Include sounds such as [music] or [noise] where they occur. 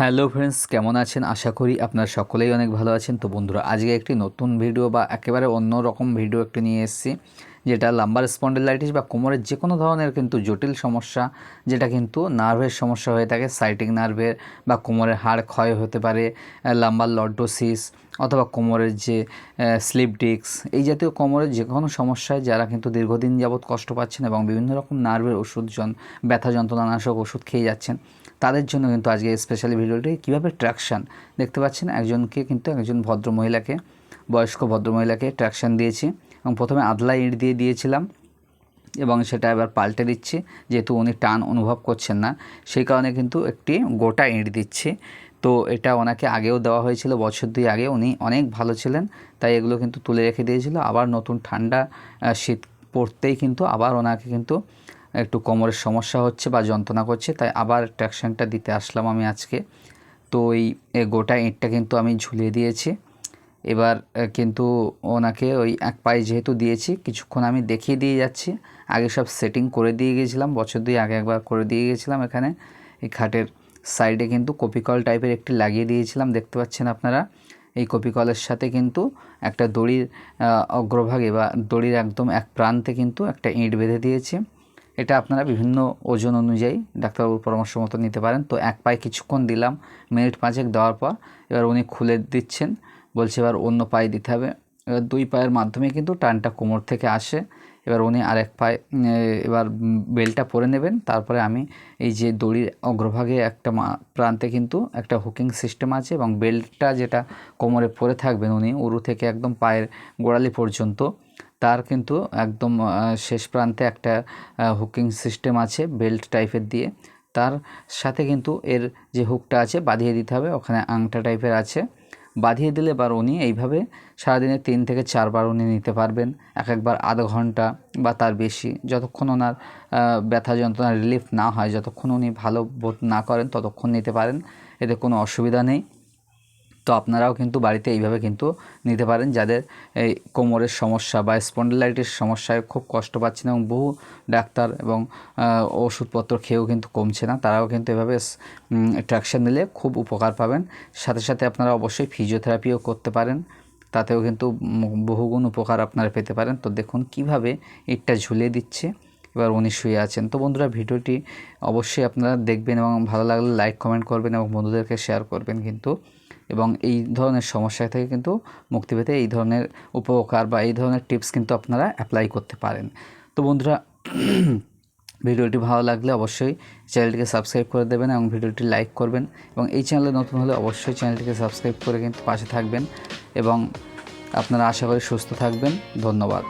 Hello friends, কেমন আছেন? আশা করি আপনারা সকলেই অনেক ভালো আছেন। তো বন্ধুরা, আজকে একটি নতুন ভিডিও বা একেবারে অন্য রকম ভিডিও একটি নিয়ে এসেছি, যেটা লাম্বার স্পন্ডেলাইটিস বা কোমরের যে কোনো ধরনের কিন্তু জটিল সমস্যা, যেটা কিন্তু নার্ভের সমস্যা হয়ে থাকে সাইটিক নার্ভের বা কোমরের হাড় ক্ষয় হতে পারে লাম্বার লর্ডোসিস অথবা কোমরের যে স্লিপ ডিস্ক এই জাতীয় কোমরের যে কোনো সমস্যায় যারা কিন্তু দীর্ঘদিন যাবৎ কষ্ট পাচ্ছেন এবং বিভিন্ন রকম নার্ভের ওষুধ ব্যথা যন্ত্রণানাশক ওষুধ খেয়ে যাচ্ছেন তাদের জন্য কিন্তু আজকে স্পেশালি ভিডিওটি কীভাবে ট্র্যাকশান দেখতে পাচ্ছেন, একজনকে কিন্তু একজন ভদ্র মহিলাকে, বয়স্ক ভদ্র মহিলাকে ট্র্যাকশান দিয়েছি এবং প্রথমে আদলা ইট দিয়ে দিয়েছিলাম এবং সেটা এবার পাল্টে দিচ্ছি, যেহেতু উনি টান অনুভব করছেন না, সেই কারণে কিন্তু একটি গোটা ইঁট দিচ্ছি। তো এটা ওনাকে আগেও দেওয়া হয়েছিল, বছর দুই আগে উনি অনেক ভালো ছিলেন, তাই এগুলো কিন্তু তুলে রেখে দিয়েছিল। আবার নতুন ঠান্ডা শীত পড়তেই কিন্তু আবার ওনাকে কিন্তু একটু কোমরের সমস্যা হচ্ছে বা যন্ত্রণা করছে, তাই আবার ট্র্যাকশনটা দিতে আসলাম আমি আজকে। তো এই গোটা ইঁটটা কিন্তু আমি ঝুলিয়ে দিয়েছি। এবার কিন্তু ওনাকে ওই এক পায়ে যেহেতু দিয়েছি, কিছুক্ষণ আমি দেখিয়ে দিয়ে যাচ্ছি। আগে সব সেটিং করে দিয়ে গেছিলাম, বছর দুই আগে একবার করে দিয়ে গেছিলাম এখানে। এই খাটের সাইডে কিন্তু কপিকল টাইপের একটি লাগিয়ে দিয়েছিলাম, দেখতে পাচ্ছেন আপনারা। এই কপিকলের সাথে কিন্তু একটা দড়ির অগ্রভাগে বা দড়ির একদম এক প্রান্তে কিন্তু একটা ইঁট বেঁধে দিয়েছি। এটা আপনারা বিভিন্ন ওজন অনুযায়ী ডাক্তারবাবুর পরামর্শ মতো নিতে পারেন। তো এক পায়ে কিছুক্ষণ দিলাম, মিনিট পাঁচেক দেওয়ার পর এবার উনি খুলে দিচ্ছেন, বলছে এবার অন্য পায়ে দিতে হবে। এবার দুই পায়ের মাধ্যমে কিন্তু টানটা কোমর থেকে আসে। এবার উনি আরেক পায়ে এবার বেলটা পরে নেবেন। তারপরে আমি এই যে দড়ির অগ্রভাগে একটা প্রান্তে কিন্তু একটা হুকিং সিস্টেম আছে এবং বেল্টটা যেটা কোমরে পরে থাকবেন উনি, উরু থেকে একদম পায়ের গোড়ালি পর্যন্ত তার কিন্তু একদম শেষ প্রান্তে একটা হুকিং সিস্টেম আছে বেল্ট টাইপের দিয়ে। তার সাথে কিন্তু এর যে হুকটা আছে বাঁধিয়ে দিতে হবে, ওখানে আংটা টাইপের আছে। বাঁধিয়ে দিলে এবার উনি এইভাবে সারাদিনে তিন থেকে চারবার উনি নিতে পারবেন। এক একবার আধ ঘণ্টা বা তার বেশি। যতক্ষণ ওনার ব্যথা যন্ত্রণা রিলিফ না হয়, যতক্ষণ উনি ভালো বোধ না করেন, ততক্ষণ নিতে পারেন। এতে কোনো অসুবিধা নেই। তো আপনারাও কিন্তু বাড়িতে এইভাবে কিন্তু নিতে পারেন। যাদের এই কোমরের সমস্যা বা স্পন্ডেলাইটিস সমস্যায় খুব কষ্ট পাচ্ছেন এবং বহু ডাক্তার এবং ওষুধপত্র খেয়েও কিন্তু কমছে না, তারাও কিন্তু এভাবে ট্র্যাকশন নিলে খুব উপকার পাবেন। সাথে সাথে আপনারা অবশ্যই ফিজিওথেরাপিও করতে পারেন, তাতেও কিন্তু বহুগুণ উপকার আপনারা পেতে পারেন। তো দেখুন কীভাবে ইটটা ঝুলিয়ে দিচ্ছে, এবার উনি শুয়ে আছেন। তো বন্ধুরা ভিডিওটি অবশ্যই আপনারা দেখবেন এবং ভালো লাগলে লাইক, কমেন্ট করবেন এবং বন্ধুদেরকে শেয়ার করবেন কিন্তু। এবং এই ধরনের সমস্যা থেকে কিন্তু মুক্তি পেতে এই ধরনের উপকার বা এই ধরনের টিপস কিন্তু আপনারা অ্যাপ্লাই করতে পারেন। তো বন্ধুরা, [clears throat] ভিডিওটি ভালো লাগলে অবশ্যই চ্যানেলটিকে সাবস্ক্রাইব করে দেবেন এবং ভিডিওটি লাইক করবেন এবং এই চ্যানেলে নতুন হলে অবশ্যই চ্যানেলটিকে সাবস্ক্রাইব করে কিন্তু পাশে থাকবেন এবং আপনারা আশা করি সুস্থ থাকবেন। ধন্যবাদ।